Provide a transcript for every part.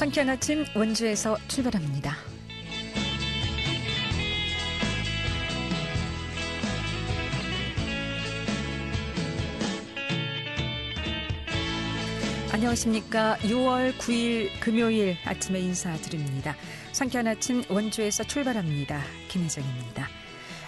상쾌한 아침 원주에서 출발합니다. 안녕하십니까. 6월 9일 금요일 아침에 인사드립니다. 상쾌한 아침 원주에서 출발합니다. 김혜정입니다.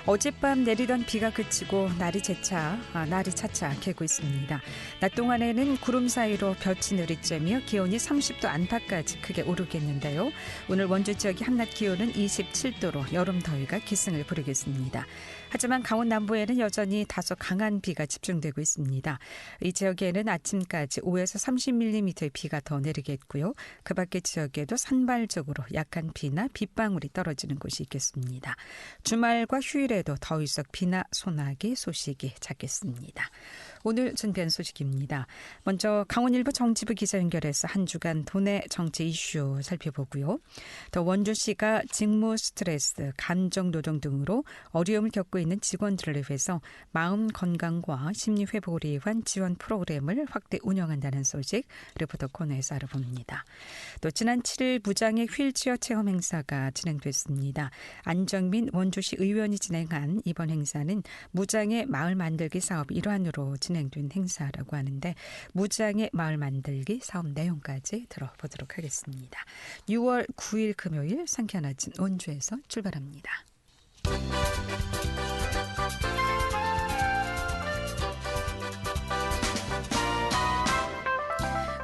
어젯밤 내리던 비가 그치고 날이 재차 아, 날이 차차 개고 있습니다. 낮 동안에는 구름 사이로 볕이 내리쬐며 기온이 30도 안팎까지 크게 오르겠는데요. 오늘 원주 지역의 한낮 기온은 27도로 여름 더위가 기승을 부르겠습니다. 하지만 강원 남부에는 여전히 다소 강한 비가 집중되고 있습니다. 이 지역에는 아침까지 5에서 30mm의 비가 더 내리겠고요. 그 밖의 지역에도 산발적으로 약한 비나 빗방울이 떨어지는 곳이 있겠습니다. 주말과 휴일에도 더위석 비나 소나기 소식이 작겠습니다. 오늘 준비한 소식입니다. 먼저 강원일보 정치부 기자 연결해서 한 주간 도내 정치 이슈 살펴보고요. 더 원주시가 직무 스트레스, 감정 노동 등으로 어려움을 겪고 있는 직원들을 위해서 마음 건강과 심리 회복을 위한 지원 프로그램을 확대 운영한다는 소식 리포터 코너에서 알아봅니다. 또 지난 7일 무장의 휠체어 체험 행사가 진행됐습니다. 안정민 원주시 의원이 진행한 이번 행사는 무장의 마을 만들기 사업 일환으로 진행된 행사라고 하는데 무장의 마을 만들기 사업 내용까지 들어보도록 하겠습니다. 6월 9일 금요일 상쾌한 아침 원주에서 출발합니다.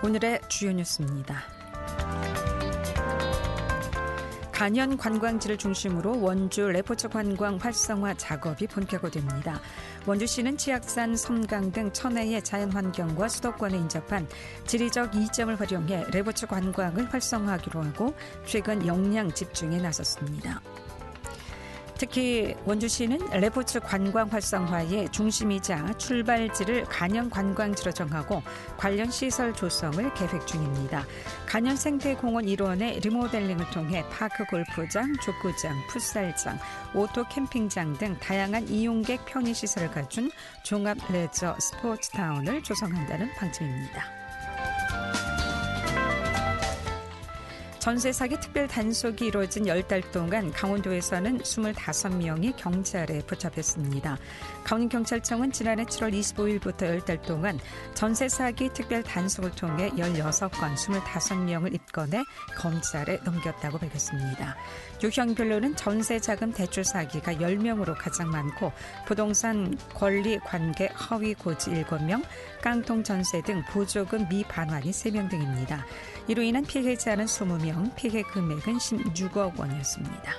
오늘의 주요 뉴스입니다. 간현 관광지를 중심으로 원주 레포츠 관광 활성화 작업이 본격화됩니다. 원주시는 치악산, 섬강 등 천혜의 자연환경과 수도권에 인접한 지리적 이점을 활용해 레포츠 관광을 활성화하기로 하고 최근 역량 집중에 나섰습니다. 특히 원주시는 레포츠 관광 활성화의 중심이자 출발지를 간현 관광지로 정하고 관련 시설 조성을 계획 중입니다. 간현 생태공원 일원의 리모델링을 통해 파크 골프장, 족구장, 풋살장, 오토 캠핑장 등 다양한 이용객 편의 시설을 갖춘 종합 레저 스포츠 타운을 조성한다는 방침입니다. 전세 사기 특별 단속이 이루어진 10달 동안 강원도에서는 25명이 경찰에 붙잡혔습니다. 강원경찰청은 지난해 7월 25일부터 10달 동안 전세 사기 특별 단속을 통해 16건 25명을 입건해 검찰에 넘겼다고 밝혔습니다. 유형별로는 전세 자금 대출 사기가 10명으로 가장 많고 부동산 권리 관계 허위 고지 7명, 깡통 전세 등 보조금 미반환이 3명 등입니다. 이로 인한 피해자는 20명, 피해 금액은 16억 원이었습니다.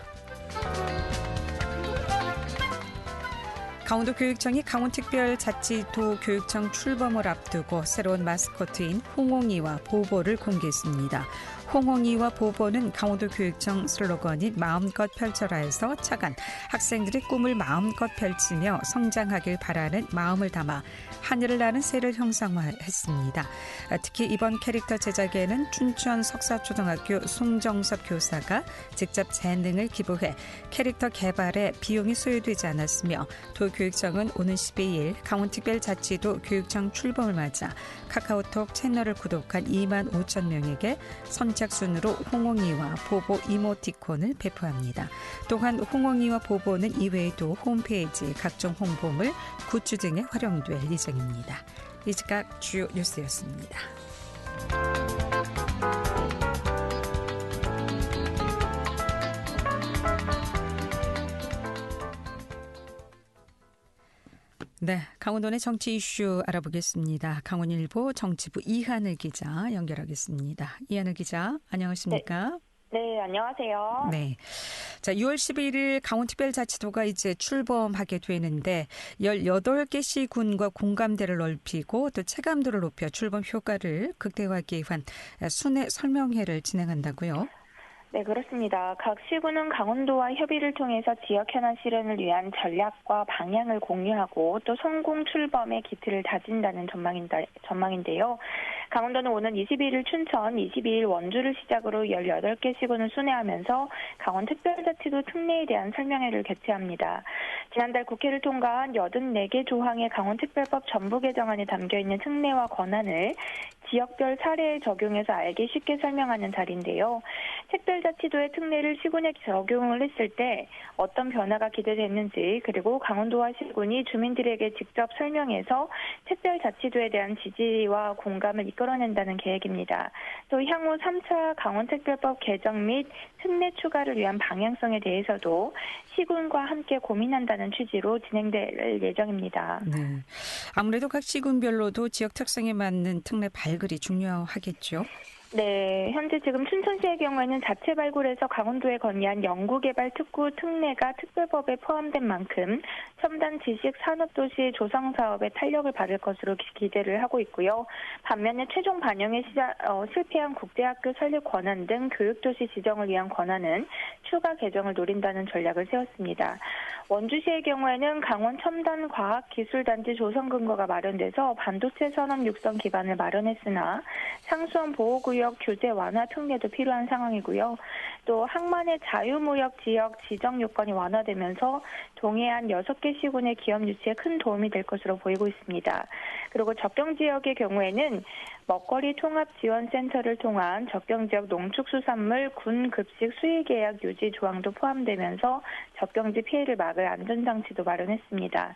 강원도 교육청이 강원특별자치도 교육청 출범을 앞두고 새로운 마스코트인 홍홍이와 보보를 공개했습니다. 홍홍이와 보보는 강원도 교육청 슬로건인 마음껏 펼쳐라에서 차관 학생들의 꿈을 마음껏 펼치며 성장하길 바라는 마음을 담아 하늘을 나는 새를 형상화했습니다. 특히 이번 캐릭터 제작에는 춘천 석사초등학교 송정섭 교사가 직접 재능을 기부해 캐릭터 개발에 비용이 소요되지 않았으며 도교육청은 오는 12일 강원특별자치도 교육청 출범을 맞아 카카오톡 채널을 구독한 2만 5천 명에게 선착순으로 홍홍이와 보보 이모티콘을 배포합니다. 또한 홍홍이와 보보는 이외에도 홈페이지 각종 홍보물, 굿즈 등에 활용될 예정입니다. 이 시각 주요 뉴스였습니다. 네, 강원도의 정치 이슈 알아보겠습니다. 강원일보 정치부 이하늘 기자 연결하겠습니다. 이하늘 기자, 안녕하십니까? 네. 네, 안녕하세요. 네. 자, 6월 11일 강원특별자치도가 이제 출범하게 되는데 18개 시군과 공감대를 넓히고 또 체감도를 높여 출범 효과를 극대화하기 위한 순회 설명회를 진행한다고요? 네, 그렇습니다. 각 시군은 강원도와 협의를 통해서 지역 현안 실현을 위한 전략과 방향을 공유하고 또 성공 출범의 기틀을 다진다는 전망인데요. 강원도는 오는 21일 춘천, 22일 원주를 시작으로 18개 시군을 순회하면서 강원 특별자치도 특례에 대한 설명회를 개최합니다. 지난달 국회를 통과한 84개 조항의 강원 특별법 전부 개정안에 담겨 있는 특례와 권한을 지역별 사례에 적용해서 알기 쉽게 설명하는 자리인데요. 특별자치도의 특례를 시군에 적용을 했을 때 어떤 변화가 기대됐는지 그리고 강원도와 시군이 주민들에게 직접 설명해서 특별자치도에 대한 지지와 공감을 이끌어낸다는 계획입니다. 또 향후 3차 강원특별법 개정 및 특례 추가를 위한 방향성에 대해서도 시군과 함께 고민한다는 취지로 진행될 예정입니다. 네. 아무래도 각 시군별로도 지역 특성에 맞는 특례 발굴이 중요하겠죠. 네, 현재 지금 춘천시의 경우에는 자체 발굴해서 강원도에 건의한 연구개발 특구 특례가 특별법에 포함된 만큼 첨단 지식 산업도시 조성 사업에 탄력을 받을 것으로 기대를 하고 있고요. 반면에 최종 반영에 시자, 어, 실패한 국제학교 설립 권한 등 교육도시 지정을 위한 권한은 추가 개정을 노린다는 전략을 세웠습니다. 원주시의 경우에는 강원 첨단 과학 기술 단지 조성 근거가 마련돼서 반도체 산업 육성 기반을 마련했으나 상수원 보호구역 규제 완화 특례도 필요한 상황이고요. 또 항만의 자유무역 지역 지정 요건이 완화되면서 동해안 6개 시군의 기업 유치에 큰 도움이 될 것으로 보이고 있습니다. 그리고 접경 지역의 경우에는 먹거리 통합 지원 센터를 통한 접경 지역 농축수산물 군 급식 수의 계약 유지 조항도 포함되면서 접경지 피해를 막을 안전장치도 마련했습니다.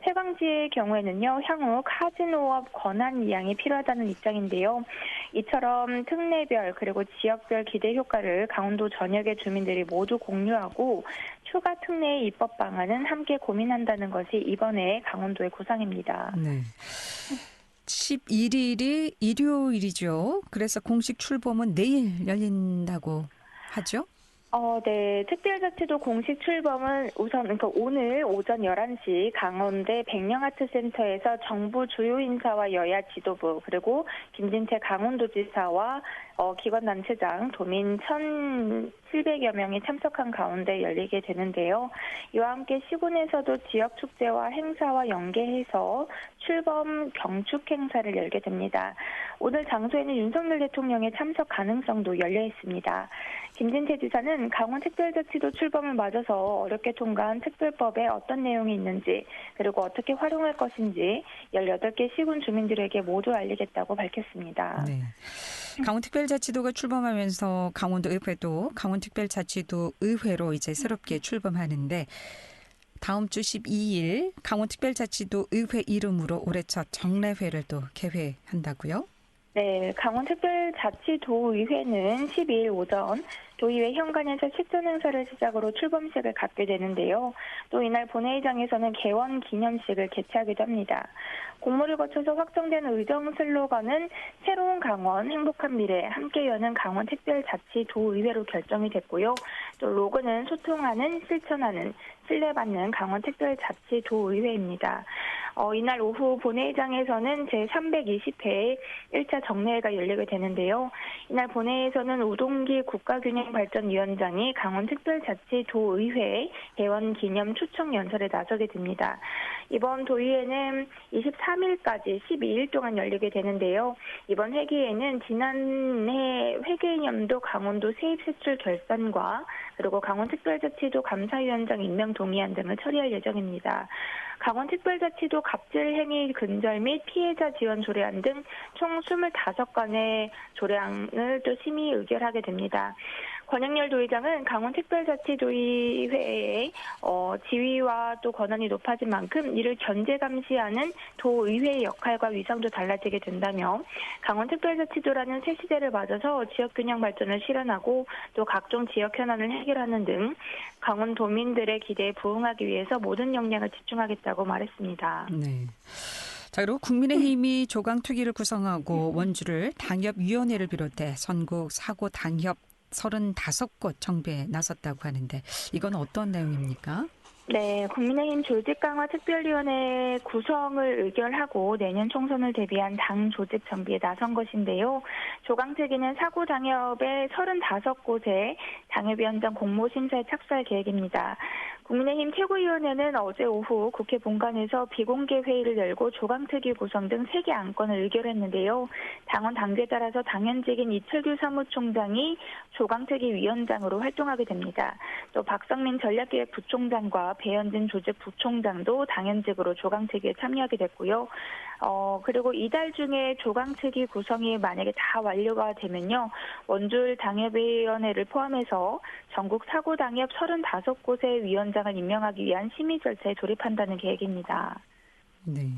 폐광지의 경우에는요, 향후 카지노업 권한 이양이 필요하다는 입장인데요. 이처럼 특례별 그리고 지역별 기대 효과를 강원도 전역의 주민들이 모두 공유하고 추가 특례 입법 방안은 함께 고민한다는 것이 이번에 강원도의 구상입니다. 네. 11일이 일요일이죠. 그래서 공식 출범은 내일 열린다고 하죠? 어, 네. 특별자치도 공식 출범은 우선, 그러니까 오늘 오전 11시 강원대 백령아트센터에서 정부 주요 인사와 여야 지도부, 그리고 김진태 강원도지사와 어, 기관 단체장, 도민 1,700여 명이 참석한 가운데 열리게 되는데요. 이와 함께 시군에서도 지역 축제와 행사와 연계해서 출범 경축 행사를 열게 됩니다. 오늘 장소에는 윤석열 대통령의 참석 가능성도 열려 있습니다. 김진태 지사는 강원 특별자치도 출범을 맞아서 어렵게 통과한 특별법에 어떤 내용이 있는지 그리고 어떻게 활용할 것인지 18개 시군 주민들에게 모두 알리겠다고 밝혔습니다. 네. 강원특별자치도가 출범하면서 강원도 의회도 강원특별자치도 의회로 이제 새롭게 출범하는데 다음 주 12일 강원특별자치도 의회 이름으로 올해 첫 정례회를 또 개회한다고요? 네, 강원특별자치도의회는 12일 오전 도의회 현관에서 식전 행사를 시작으로 출범식을 갖게 되는데요. 또 이날 본회의장에서는 개원 기념식을 개최하기도 합니다. 공모를 거쳐서 확정된 의정 슬로건은 새로운 강원, 행복한 미래, 함께 여는 강원 특별자치도의회로 결정이 됐고요. 또 로고는 소통하는, 실천하는, 신뢰받는 강원 특별자치도의회입니다. 어, 이날 오후 본회의장에서는 제320회 1차 정례회가 열리게 되는데요. 이날 본회의에서는 우동기 국가균형발전위원장이 강원특별자치도의회 개원 기념 초청 연설에 나서게 됩니다. 이번 도의회는 23일까지 12일 동안 열리게 되는데요. 이번 회기에는 지난해 회계연도 강원도 세입세출 결산과 그리고 강원특별자치도 감사위원장 임명 동의안 등을 처리할 예정입니다. 강원특별자치도 갑질 행위 근절 및 피해자 지원 조례안 등 총 25건의 조례안을 또 심의 의결하게 됩니다. 권영열 도의장은 강원특별자치도의회의 어, 지위와 또 권한이 높아진 만큼 이를 견제 감시하는 도의회의 역할과 위상도 달라지게 된다며 강원특별자치도라는 새 시대를 맞아서 지역균형 발전을 실현하고 또 각종 지역 현안을 해결하는 등 강원도민들의 기대에 부응하기 위해서 모든 역량을 집중하겠다고 말했습니다. 네. 자, 그리고 국민의힘이 조강특위를 구성하고 원주를 당협위원회를 비롯해 전국 사고 당협 35곳 정비에 나섰다고 하는데 이건 어떤 내용입니까? 네, 국민의힘 조직 강화 특별위원회 구성을 의결하고 내년 총선을 대비한 당 조직 정비에 나선 것인데요. 조강특위는 사고 당협의 35곳에 당협위원장 공모 심사에 착수할 계획입니다. 국민의힘 최고위원회는 어제 오후 국회 본관에서 비공개 회의를 열고 조강특위 구성 등 3개 안건을 의결했는데요. 당원 당제 따라서 당연직인 이철규 사무총장이 조강특위 위원장으로 활동하게 됩니다. 또 박성민 전략기획 부총장과 배현진 조직 부총장도 당연직으로 조강특위에 참여하게 됐고요. 어, 그리고 이달 중에 조강 측이 구성이 만약에 다 완료가 되면요. 원주을 당협위원회를 포함해서 전국 사고 당협 35곳의 위원장을 임명하기 위한 심의 절차에 돌입한다는 계획입니다. 네.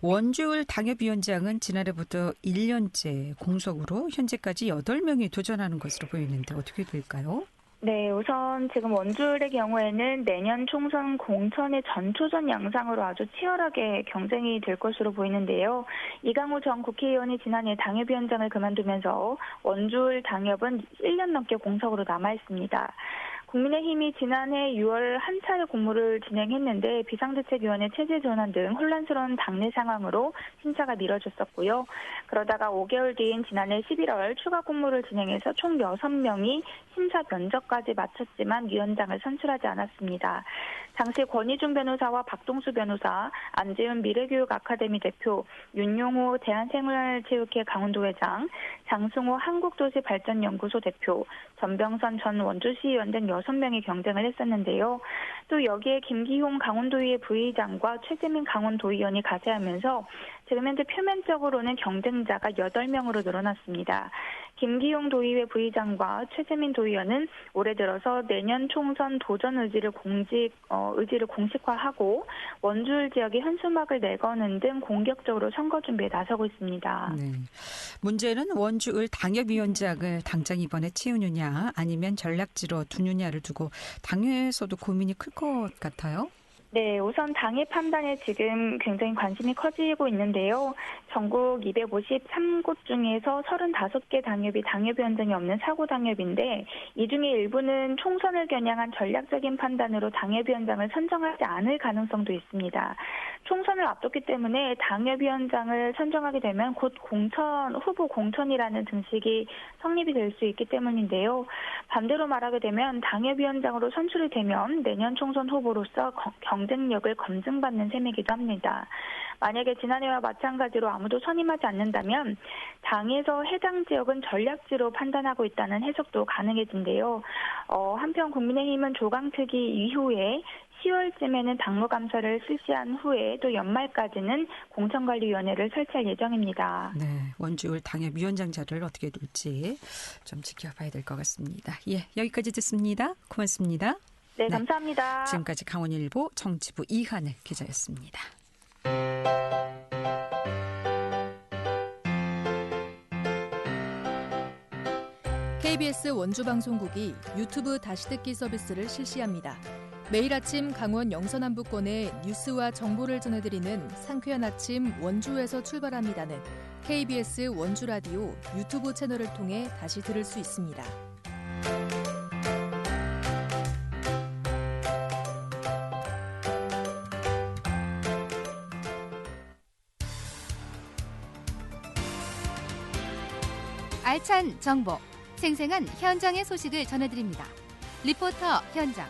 원주을 당협위원장은 지난해부터 1년째 공석으로 현재까지 8명이 도전하는 것으로 보이는데 어떻게 될까요? 네, 우선 지금 원주의 경우에는 내년 총선 공천의 전초전 양상으로 아주 치열하게 경쟁이 될 것으로 보이는데요. 이강우 전 국회의원이 지난해 당협위원장을 그만두면서 원주을 당협은 1년 넘게 공석으로 남아 있습니다. 국민의힘이 지난해 6월 한 차례 공모를 진행했는데 비상대책위원회 체제 전환 등 혼란스러운 당내 상황으로 심사가 미뤄졌었고요. 그러다가 5개월 뒤인 지난해 11월 추가 공모를 진행해서 총 6명이 심사 면접까지 마쳤지만 위원장을 선출하지 않았습니다. 당시 권희중 변호사와 박동수 변호사, 안재훈 미래교육 아카데미 대표, 윤용호 대한생활체육회 강원도 회장, 장승호 한국도시발전연구소 대표, 전병선 전 원주시의원 등 6명이 경쟁을 했었는데요. 또 여기에 김기홍 강원도의회 부의장과 최재민 강원도의원이 가세하면서 지금 현재 표면적으로는 경쟁자가 8명으로 늘어났습니다. 김기용 도의회 부의장과 최재민 도의원은 올해 들어서 내년 총선 도전 의지를 공직 어, 의지를 공식화하고 원주을 지역에 현수막을 내거는 등 공격적으로 선거 준비에 나서고 있습니다. 네. 문제는 원주을 당협위원장을 당장 이번에 채우느냐 아니면 전략지로 두느냐를 두고 당에서도 고민이 클 것 같아요. 네, 우선 당의 판단에 지금 굉장히 관심이 커지고 있는데요. 전국 253곳 중에서 35개 당협이 당협 위원장이 없는 사고 당협인데 이 중에 일부는 총선을 겨냥한 전략적인 판단으로 당협 위원장을 선정하지 않을 가능성도 있습니다. 총선을 앞뒀기 때문에 당협 위원장을 선정하게 되면 곧 공천 후보 공천이라는 등식이 성립이 될 수 있기 때문인데요. 반대로 말하게 되면 당협 위원장으로 선출이 되면 내년 총선 후보로서 경 쟁력을 검증받는 셈이기도 합니다. 만약에 지난해와 마찬가지로 아무도 선임하지 않는다면 당에서 해당 지역은 전략지로 판단하고 있다는 해석도 가능해진데요. 어, 한편 국민의힘은 조강특위 이후에 10월쯤에는 당무감사를 실시한 후에 또 연말까지는 공천관리위원회를 설치할 예정입니다. 네, 원주울 당협위원장 자를 어떻게 둘지 좀 지켜봐야 될 것 같습니다. 예, 여기까지 듣습니다. 고맙습니다. 네, 네, 감사합니다. 지금까지 강원일보 정치부 이하늘 기자였습니다. KBS 원주방송국이 유튜브 다시 듣기 서비스를 실시합니다. 매일 아침 강원 영서남부권의 뉴스와 정보를 전해드리는 상쾌한 아침 원주에서 출발합니다는 KBS 원주라디오 유튜브 채널을 통해 다시 들을 수 있습니다. 알찬 정보, 생생한 현장의 소식을 전해드립니다. 리포터 현장.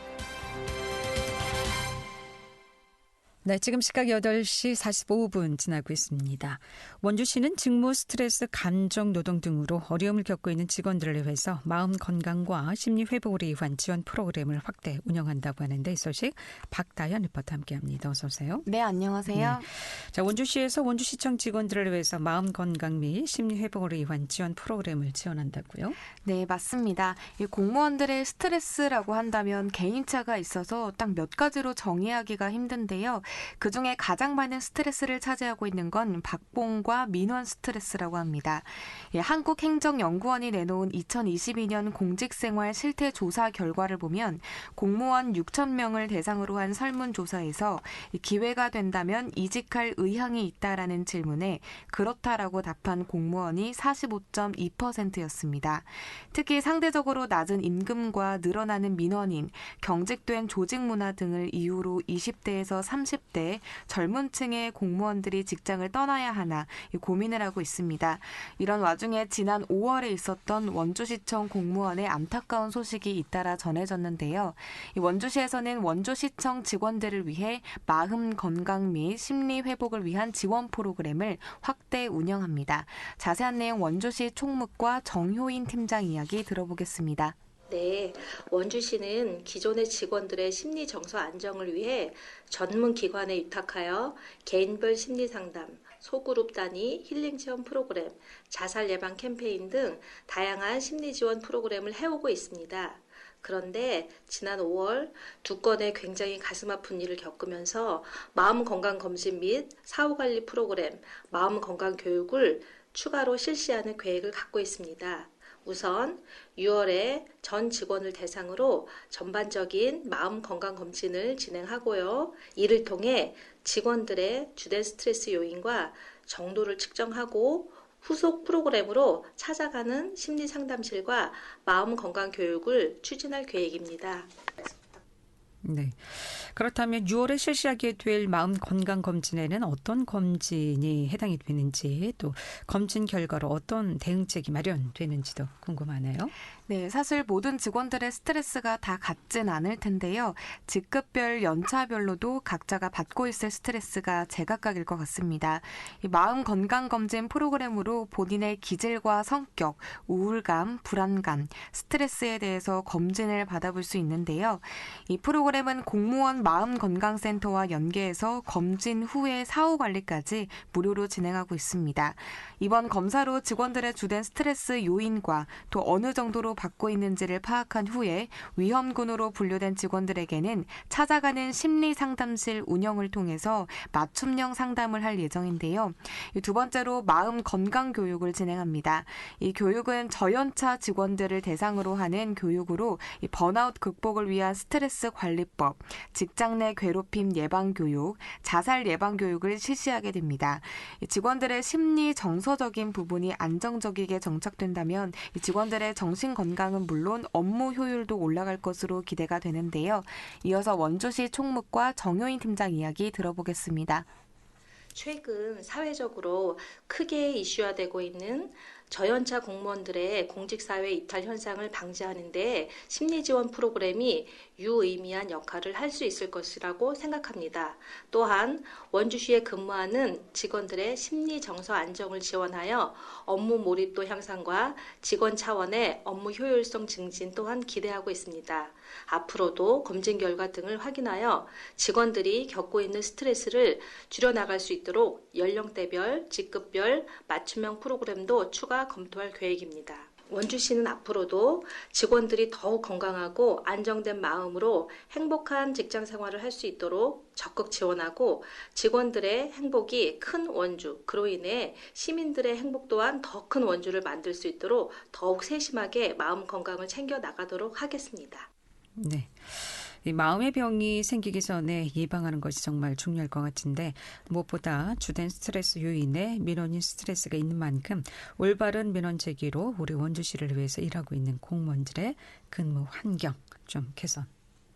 네, 지금 시각 8시 45분 지나고 있습니다. 원주시는 직무 스트레스, 감정 노동 등으로 어려움을 겪고 있는 직원들을 위해서 마음 건강과 심리 회복을 위한 지원 프로그램을 확대 운영한다고 하는데 이 소식 박다현 리포터 함께합니다. 어서 오세요. 네, 안녕하세요. 네. 자, 원주시에서 원주시청 직원들을 위해서 마음 건강 및 심리 회복을 위한 지원 프로그램을 지원한다고요? 네, 맞습니다. 이 공무원들의 스트레스라고 한다면 개인차가 있어서 딱 몇 가지로 정의하기가 힘든데요. 그 중에 가장 많은 스트레스를 차지하고 있는 건 박봉과 민원 스트레스라고 합니다. 예, 한국행정연구원이 내놓은 2022년 공직생활 실태 조사 결과를 보면 공무원 6천 명을 대상으로 한 설문조사에서 기회가 된다면 이직할 의향이 있다라는 질문에 그렇다라고 답한 공무원이 45.2%였습니다. 특히 상대적으로 낮은 임금과 늘어나는 민원인, 경직된 조직 문화 등을 이유로 20대에서 30대 30대 젊은 층의 공무원들이 직장을 떠나야 하나 고민을 하고 있습니다. 이런 와중에 지난 5월에 있었던 원주시청 공무원의 안타까운 소식이 잇따라 전해졌는데요. 원주시에서는 원주시청 직원들을 위해 마음 건강 및 심리 회복을 위한 지원 프로그램을 확대 운영합니다. 자세한 내용 원주시 총무과 정효인 팀장 이야기 들어보겠습니다. 네, 원주시는 기존의 직원들의 심리 정서 안정을 위해 전문 기관에 위탁하여 개인별 심리 상담, 소그룹 단위 힐링 체험 프로그램, 자살 예방 캠페인 등 다양한 심리 지원 프로그램을 해오고 있습니다. 그런데 지난 5월 두 건의 굉장히 가슴 아픈 일을 겪으면서 마음 건강 검진 및 사후 관리 프로그램, 마음 건강 교육을 추가로 실시하는 계획을 갖고 있습니다. 우선 6월에 전 직원을 대상으로 전반적인 마음 건강 검진을 진행하고요. 이를 통해 직원들의 주된 스트레스 요인과 정도를 측정하고 후속 프로그램으로 찾아가는 심리 상담실과 마음 건강 교육을 추진할 계획입니다. 네. 그렇다면 6월에 실시하게 될 마음 건강 검진에는 어떤 검진이 해당이 되는지 또 검진 결과로 어떤 대응책이 마련되는지도 궁금하네요. 네, 사실 모든 직원들의 스트레스가 다 같진 않을 텐데요. 직급별, 연차별로도 각자가 받고 있을 스트레스가 제각각일 것 같습니다. 마음 건강 검진 프로그램으로 본인의 기질과 성격, 우울감, 불안감, 스트레스에 대해서 검진을 받아볼 수 있는데요. 이 프로그램 은 공무원 마음건강센터와 연계해서 검진 후에 사후 관리까지 무료로 진행하고 있습니다. 이번 검사로 직원들의 주된 스트레스 요인과 또 어느 정도로 받고 있는지를 파악한 후에 위험군으로 분류된 직원들에게는 찾아가는 심리 상담실 운영을 통해서 맞춤형 상담을 할 예정인데요. 두 번째로 마음 건강 교육을 진행합니다. 이 교육은 저연차 직원들을 대상으로 하는 교육으로 번아웃 극복을 위한 스트레스 관리 법, 직장 내 괴롭힘 예방 교육, 자살 예방 교육을 실시하게 됩니다. 직원들의 심리 정서적인 부분이 안정적이게 정착된다면 직원들의 정신 건강 건강은 물론 업무 효율도 올라갈 것으로 기대가 되는데요. 이어서 원주시 총무과 정효인 팀장 이야기 들어보겠습니다. 최근 사회적으로 크게 이슈화되고 있는 저연차 공무원들의 공직사회 이탈 현상을 방지하는 데 심리 지원 프로그램이 유의미한 역할을 할 수 있을 것이라고 생각합니다. 또한 원주시에 근무하는 직원들의 심리 정서 안정을 지원하여 업무 몰입도 향상과 직원 차원의 업무 효율성 증진 또한 기대하고 있습니다. 앞으로도 검진 결과 등을 확인하여 직원들이 겪고 있는 스트레스를 줄여나갈 수 있도록 연령대별, 직급별 맞춤형 프로그램도 추가 검토할 계획입니다. 원주시는 앞으로도 직원들이 더욱 건강하고 안정된 마음으로 행복한 직장 생활을 할 수 있도록 적극 지원하고 직원들의 행복이 큰 원주, 그로 인해 시민들의 행복 또한 더 큰 원주를 만들 수 있도록 더욱 세심하게 마음 건강을 챙겨 나가도록 하겠습니다. 네. 이 마음의 병이 생기기 전에 예방하는 것이 정말 중요할 것 같은데 무엇보다 주된 스트레스 요인에 민원인 스트레스가 있는 만큼 올바른 민원 제기로 우리 원주시를 위해서 일하고 있는 공무원들의 근무 환경 좀 개선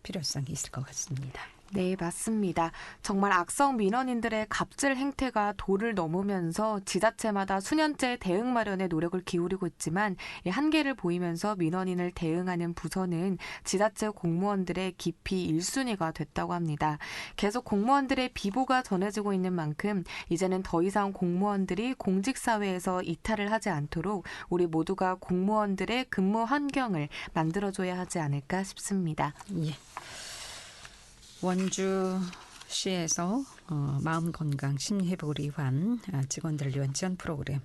필요성이 있을 것 같습니다. 네, 맞습니다. 정말 악성 민원인들의 갑질 행태가 도를 넘으면서 지자체마다 수년째 대응 마련에 노력을 기울이고 있지만 한계를 보이면서 민원인을 대응하는 부서는 지자체 공무원들의 깊이 1순위가 됐다고 합니다. 계속 공무원들의 비보가 전해지고 있는 만큼 이제는 더 이상 공무원들이 공직사회에서 이탈을 하지 않도록 우리 모두가 공무원들의 근무 환경을 만들어줘야 하지 않을까 싶습니다. 예. 원주시에서 어, 마음 건강 심리 회복을 위한 아, 직원들을 위한 지원 프로그램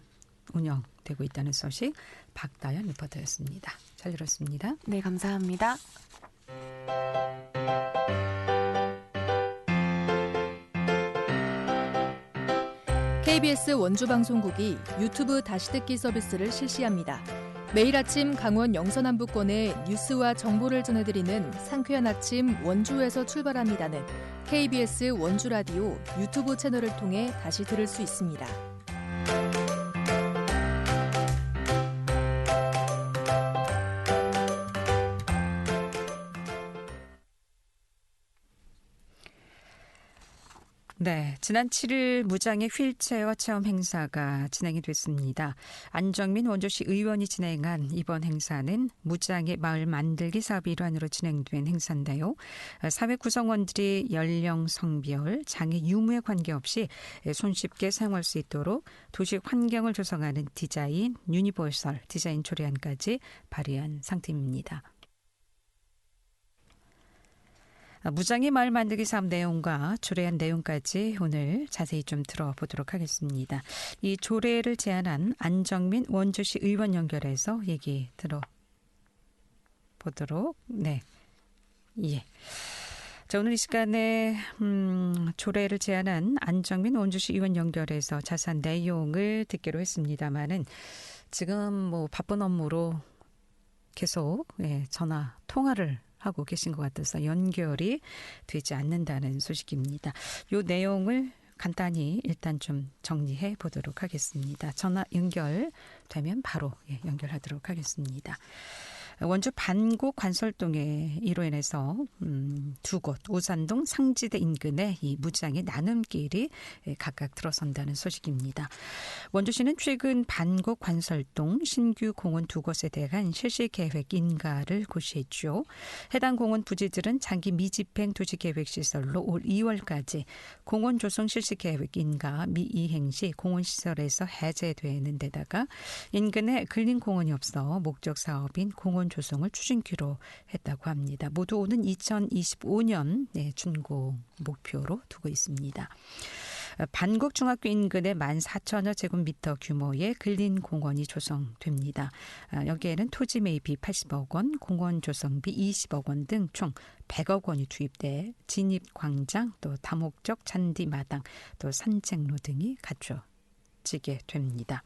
운영되고 있다는 소식 박다연 리포터였습니다. 잘 들었습니다. 네, 감사합니다. KBS 원주 방송국이 유튜브 다시 듣기 서비스를 실시합니다. 매일 아침 강원 영서남부권의 뉴스와 정보를 전해드리는 상쾌한 아침 원주에서 출발합니다는 KBS 원주 라디오 유튜브 채널을 통해 다시 들을 수 있습니다. 지난 7일 무장의 휠체어 체험 행사가 진행이 됐습니다. 안정민 원주시 의원이 진행한 이번 행사는 무장의 마을 만들기 사업 일환으로 진행된 행사인데요. 사회 구성원들이 연령, 성별, 장애 유무에 관계없이 손쉽게 사용할 수 있도록 도시 환경을 조성하는 디자인, 유니버설 디자인 조례안까지 발의한 상태입니다. 무장의 마을 만들기 사업 내용과 조례한 내용까지 오늘 자세히 좀 들어보도록 하겠습니다. 이 조례를 제안한 안정민 원주시 의원 연결해서 얘기 들어보도록 네. 예. 자, 오늘 이 시간에 음, 조례를 제안한 안정민 원주시 의원 연결해서 자세한 내용을 듣기로 했습니다마는 지금 뭐 바쁜 업무로 계속 예, 전화 통화를 하고 계신 것 같아서 연결이 되지 않는다는 소식입니다. 요 내용을 간단히 일단 좀 정리해 보도록 하겠습니다. 전화 연결되면 바로 예, 연결하도록 하겠습니다. 원주 반곡 관설동에 이로 인해서 음, 두 곳 오산동 상지대 인근에 이 무장의 나눔길이 각각 들어선다는 소식입니다. 원주시는 최근 반곡 관설동 신규 공원 두 곳에 대한 실시 계획 인가를 고시했죠. 해당 공원 부지들은 장기 미집행 도시 계획 시설로 올 2월까지 공원 조성 실시 계획 인가 미이행 시 공원 시설에서 해제되는 데다가 인근에 근린 공원이 없어 목적 사업인 공원 조성을 추진키로 했다고 합니다. 모두 오는 2025년 네, 준공 목표로 두고 있습니다. 반국 중학교 인근에 14,000여 제곱미터 규모의 근린 공원이 조성됩니다. 아, 여기에는 토지 매입이 80억 원, 공원 조성비 20억 원 등 총 100억 원이 투입돼 진입 광장, 또 다목적 잔디 마당, 또 산책로 등이 갖춰지게 됩니다.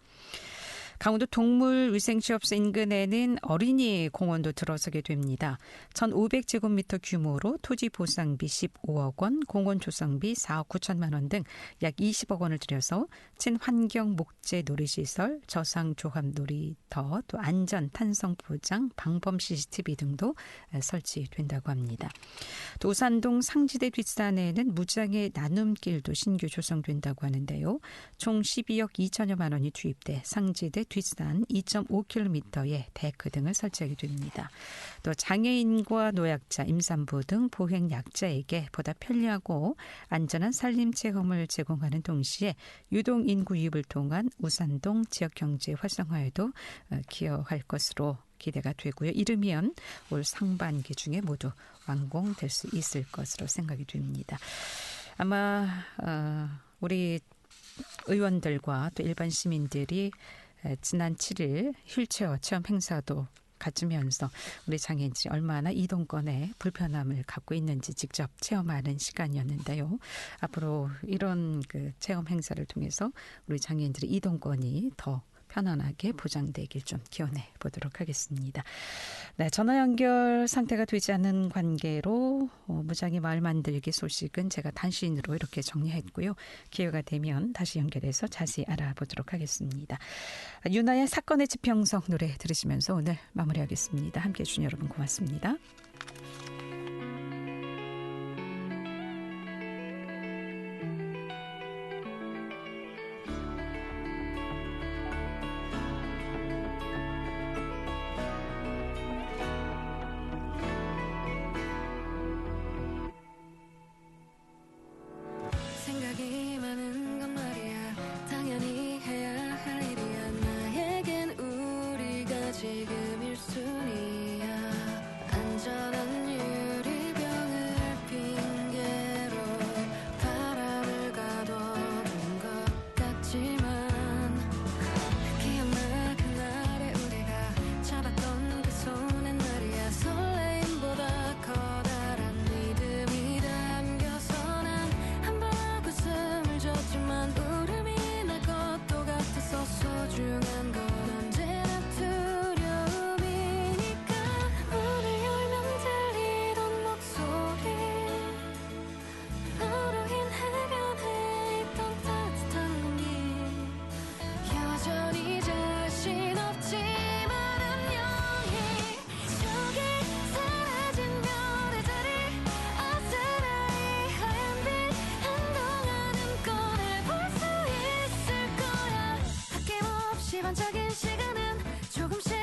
강원도 동물위생시업소 인근에는 어린이 공원도 들어서게 됩니다. 1,500제곱미터 규모로 토지 보상비 15억 원, 공원 조성비 4억 9천만 원 등 약 20억 원을 들여서 친환경 목재 놀이시설, 저상 조합 놀이터, 또 안전 탄성 보장, 방범 CCTV 등도 설치된다고 합니다. 도산동 상지대 뒷산에는 무장의 나눔길도 신규 조성된다고 하는데요. 총 12억 2천여만 원이 투입돼 상지대 뒷산 2.5km의 데크 등을 설치하게 됩니다. 또 장애인과 노약자, 임산부 등 보행 약자에게 보다 편리하고 안전한 살림 체험을 제공하는 동시에 유동 인구 유입을 통한 우산동 지역 경제 활성화에도 어, 기여할 것으로 기대가 되고요. 이르면 올 상반기 중에 모두 완공될 수 있을 것으로 생각이 됩니다. 아마 어, 우리 의원들과 또 일반 시민들이 지난 7일 휠체어 체험 행사도 가지면서 우리 장애인들이 얼마나 이동권에 불편함을 갖고 있는지 직접 체험하는 시간이었는데요. 앞으로 이런 그 체험 행사를 통해서 우리 장애인들의 이동권이 더 편안하게 보장되길 좀 기원해 보도록 하겠습니다. 네, 전화 연결 상태가 되지 않는 관계로 어, 무장의 마을 만들기 소식은 제가 단신으로 이렇게 정리했고요. 기회가 되면 다시 연결해서 자세히 알아보도록 하겠습니다. 유나의 사건의 지평성 노래 들으시면서 오늘 마무리하겠습니다. 함께해 주신 여러분 고맙습니다. 낭만적인 시간은 조금씩